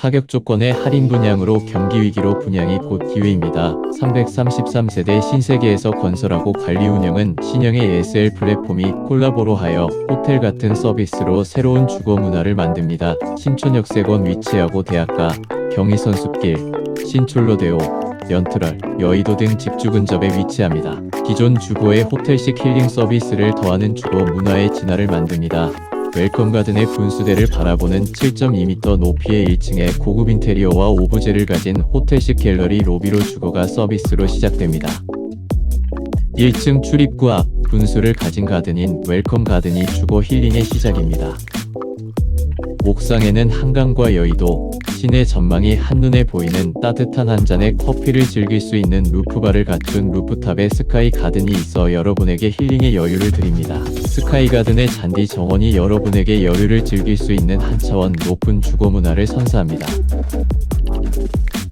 파격 조건의 할인 분양으로 경기 위기로 분양이 곧 기회입니다. 333세대 신세계에서 건설하고 관리 운영은 신형의 SL 플랫폼이 콜라보로 하여 호텔 같은 서비스로 새로운 주거 문화를 만듭니다. 신촌역세권 위치하고 대학가, 경의선숲길, 신촌로데오, 연트럴, 여의도 등 집주 근접에 위치합니다. 기존 주거의 호텔식 힐링 서비스를 더하는 주거 문화의 진화를 만듭니다. 웰컴 가든의 분수대를 바라보는 7.2m 높이의 1층에 고급 인테리어와 오브제를 가진 호텔식 갤러리 로비로 주거가 서비스로 시작됩니다. 1층 출입구 앞 분수를 가진 가든인 웰컴 가든이 주거 힐링의 시작입니다. 옥상에는 한강과 여의도, 시내 전망이 한눈에 보이는 따뜻한 한 잔의 커피를 즐길 수 있는 루프바를 갖춘 루프탑에 스카이 가든이 있어 여러분에게 힐링의 여유를 드립니다. 스카이 가든의 잔디 정원이 여러분에게 여유를 즐길 수 있는 한 차원 높은 주거 문화를 선사합니다.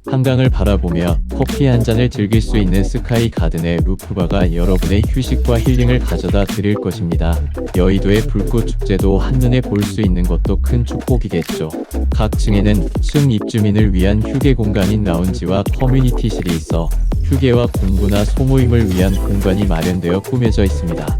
한강을 바라보며 커피 한 잔을 즐길 수 있는 스카이 가든의 루프바가 여러분의 휴식과 힐링을 가져다 드릴 것입니다. 여의도의 불꽃 축제도 한눈에 볼 수 있는 것도 큰 축복이겠죠. 각 층에는 층 입주민을 위한 휴게 공간인 라운지와 커뮤니티실이 있어 휴게와 공부나 소모임을 위한 공간이 마련되어 꾸며져 있습니다.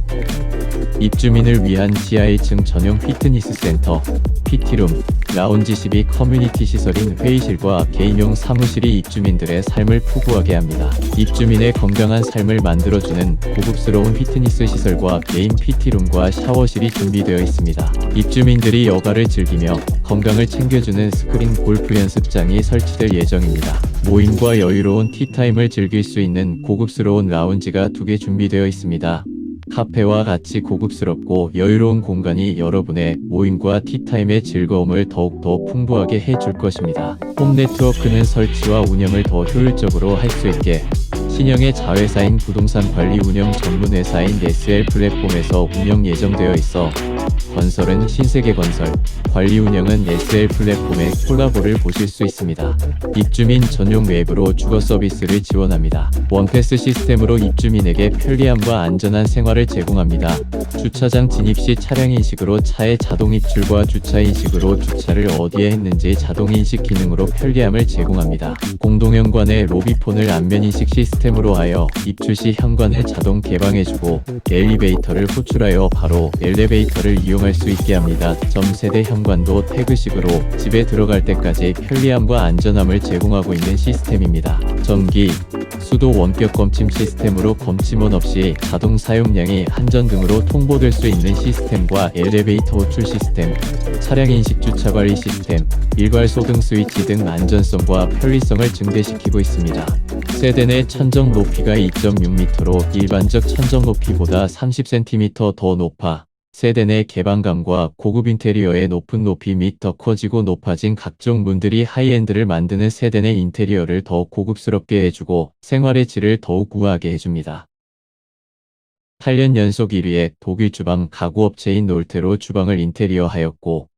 입주민을 위한 지하 1층 전용 피트니스 센터, PT룸, 라운지십이 커뮤니티 시설인 회의실과 개인용 사무실이 입주민들의 삶을 푸구하게 합니다. 입주민의 건강한 삶을 만들어주는 고급스러운 피트니스 시설과 개인 PT룸과 샤워실이 준비되어 있습니다. 입주민들이 여가를 즐기며 건강을 챙겨주는 스크린 골프 연습장이 설치될 예정입니다. 모임과 여유로운 티타임을 즐길 수 있는 고급스러운 라운지가 두 개 준비되어 있습니다. 카페와 같이 고급스럽고 여유로운 공간이 여러분의 모임과 티타임의 즐거움을 더욱더 풍부하게 해줄 것입니다. 홈 네트워크는 설치와 운영을 더 효율적으로 할 수 있게 신형의 자회사인 부동산 관리 운영 전문 회사인 SL 플랫폼에서 운영 예정되어 있어 건설은 신세계 건설, 관리 운영은 SL 플랫폼의 콜라보를 보실 수 있습니다. 입주민 전용 웹으로 주거 서비스를 지원합니다. 원패스 시스템으로 입주민에게 편리함과 안전한 생활을 제공합니다. 주차장 진입 시 차량 인식으로 차의 자동 입출과 주차 인식으로 주차를 어디에 했는지 자동 인식 기능으로 편리함을 제공합니다. 공동현관의 로비폰을 안면 인식 시스템 으로 하여 입출 시 현관을 자동 개방해주고 엘리베이터를 호출하여 바로 엘리베이터를 이용할 수 있게 합니다. 점세대 현관도 태그식으로 집에 들어갈 때까지 편리함과 안전함을 제공하고 있는 시스템입니다. 전기, 수도 원격 검침 시스템으로 검침원 없이 자동 사용량이 한전 등으로 통보될 수 있는 시스템과 엘리베이터 호출 시스템, 차량 인식 주차 관리 시스템, 일괄 소등 스위치 등 안전성과 편리성을 증대시키고 있습니다. 세대 내 천정 높이가 2.6m로 일반적 천정 높이보다 30cm 더 높아 세대 내 개방감과 고급 인테리어의 높은 높이 및 더 커지고 높아진 각종 문들이 하이엔드를 만드는 세대 내 인테리어를 더 고급스럽게 해주고 생활의 질을 더욱 우아하게 해줍니다. 8년 연속 1위의 독일 주방 가구업체인 놀테로 주방을 인테리어하였고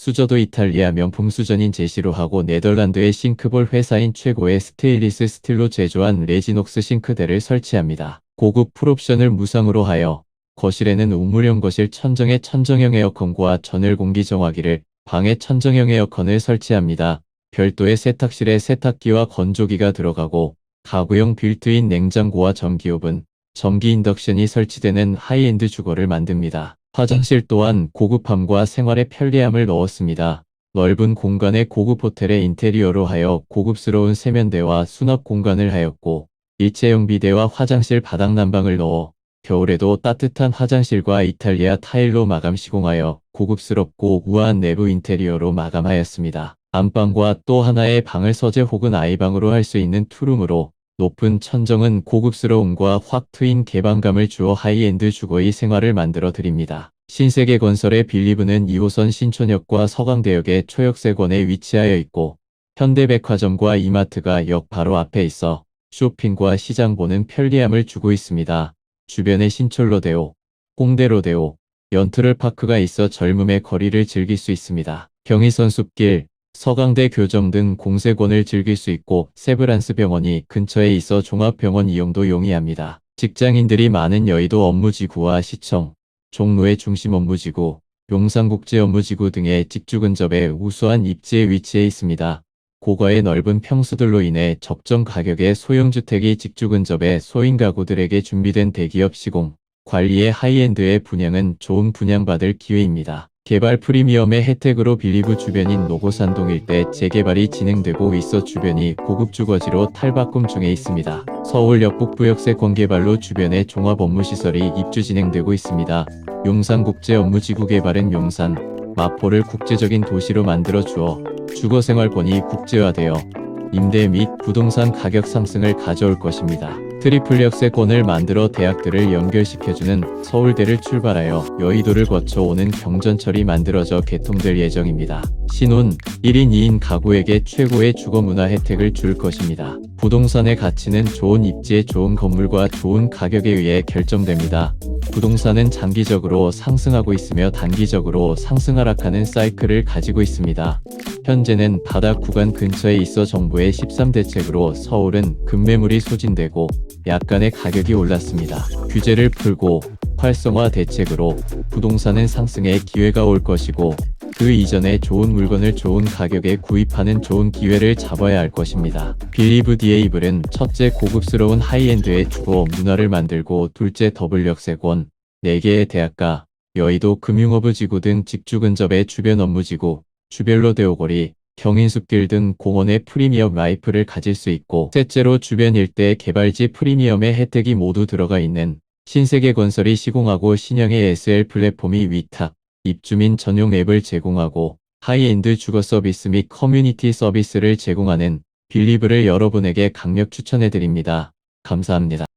수저도 이탈리아 명품 수전인 제시로 하고 네덜란드의 싱크볼 회사인 최고의 스테인리스 스틸로 제조한 레지녹스 싱크대를 설치합니다. 고급 풀옵션을 무상으로 하여 거실에는 우물형 거실 천정에 천정형 에어컨과 전열 공기 정화기를 방에 천정형 에어컨을 설치합니다. 별도의 세탁실에 세탁기와 건조기가 들어가고 가구용 빌트인 냉장고와 전기오븐, 전기 인덕션이 설치되는 하이엔드 주거를 만듭니다. 화장실 또한 고급함과 생활의 편리함을 넣었습니다. 넓은 공간의 고급 호텔의 인테리어로 하여 고급스러운 세면대와 수납 공간을 하였고 일체형 비데와 화장실 바닥 난방을 넣어 겨울에도 따뜻한 화장실과 이탈리아 타일로 마감 시공하여 고급스럽고 우아한 내부 인테리어로 마감하였습니다. 안방과 또 하나의 방을 서재 혹은 아이방으로 할 수 있는 투룸으로 높은 천정은 고급스러움과 확 트인 개방감을 주어 하이엔드 주거의 생활을 만들어 드립니다. 신세계 건설의 빌리브는 2호선 신촌역과 서강대역의 초역세권에 위치하여 있고 현대백화점과 이마트가 역 바로 앞에 있어 쇼핑과 시장 보는 편리함을 주고 있습니다. 주변에 신철로데오, 홍대로데오, 연트럴 파크가 있어 젊음의 거리를 즐길 수 있습니다. 경의선 숲길, 서강대 교정 등 공세권을 즐길 수 있고 세브란스 병원이 근처에 있어 종합병원 이용도 용이합니다. 직장인들이 많은 여의도 업무지구와 시청, 종로의 중심 업무지구, 용산국제 업무지구 등의 직주 근접에 우수한 입지에 위치해 있습니다. 고가의 넓은 평수들로 인해 적정 가격의 소형주택이 직주 근접에 소인 가구들에게 준비된 대기업 시공, 관리의 하이엔드의 분양은 좋은 분양받을 기회입니다. 개발 프리미엄의 혜택으로 빌리브 주변인 노고산동 일대 재개발이 진행되고 있어 주변이 고급 주거지로 탈바꿈 중에 있습니다. 서울역 북부역세 건개발로 주변에 종합 업무시설이 입주 진행되고 있습니다. 용산국제 업무지구 개발은 용산, 마포를 국제적인 도시로 만들어 주어 주거생활권이 국제화되어 임대 및 부동산 가격 상승을 가져올 것입니다. 트리플 역세권을 만들어 대학들을 연결시켜주는 서울대를 출발하여 여의도를 거쳐 오는 경전철이 만들어져 개통될 예정입니다. 신혼 1인 2인 가구에게 최고의 주거 문화 혜택을 줄 것입니다. 부동산의 가치는 좋은 입지에 좋은 건물과 좋은 가격에 의해 결정됩니다. 부동산은 장기적으로 상승하고 있으며 단기적으로 상승 하락하는 사이클을 가지고 있습니다. 현재는 바닥 구간 근처에 있어 정부의 13대책으로 서울은 급매물이 소진되고 약간의 가격이 올랐습니다. 규제를 풀고 활성화 대책으로 부동산은 상승의 기회가 올 것이고 그 이전에 좋은 물건을 좋은 가격에 구입하는 좋은 기회를 잡아야 할 것입니다. 빌리브 디에이블은 첫째 고급스러운 하이엔드의 주거 문화를 만들고 둘째 더블 역세권, 4개의 대학가, 여의도 금융허브 지구 등 직주 근접의 주변 업무 지구, 주별로 대오거리, 경인숲길 등 공원의 프리미엄 라이프를 가질 수 있고 셋째로 주변 일대 개발지 프리미엄의 혜택이 모두 들어가 있는 신세계 건설이 시공하고 신형의 SL 플랫폼이 위탁, 입주민 전용 앱을 제공하고 하이엔드 주거 서비스 및 커뮤니티 서비스를 제공하는 빌리브를 여러분에게 강력 추천해 드립니다. 감사합니다.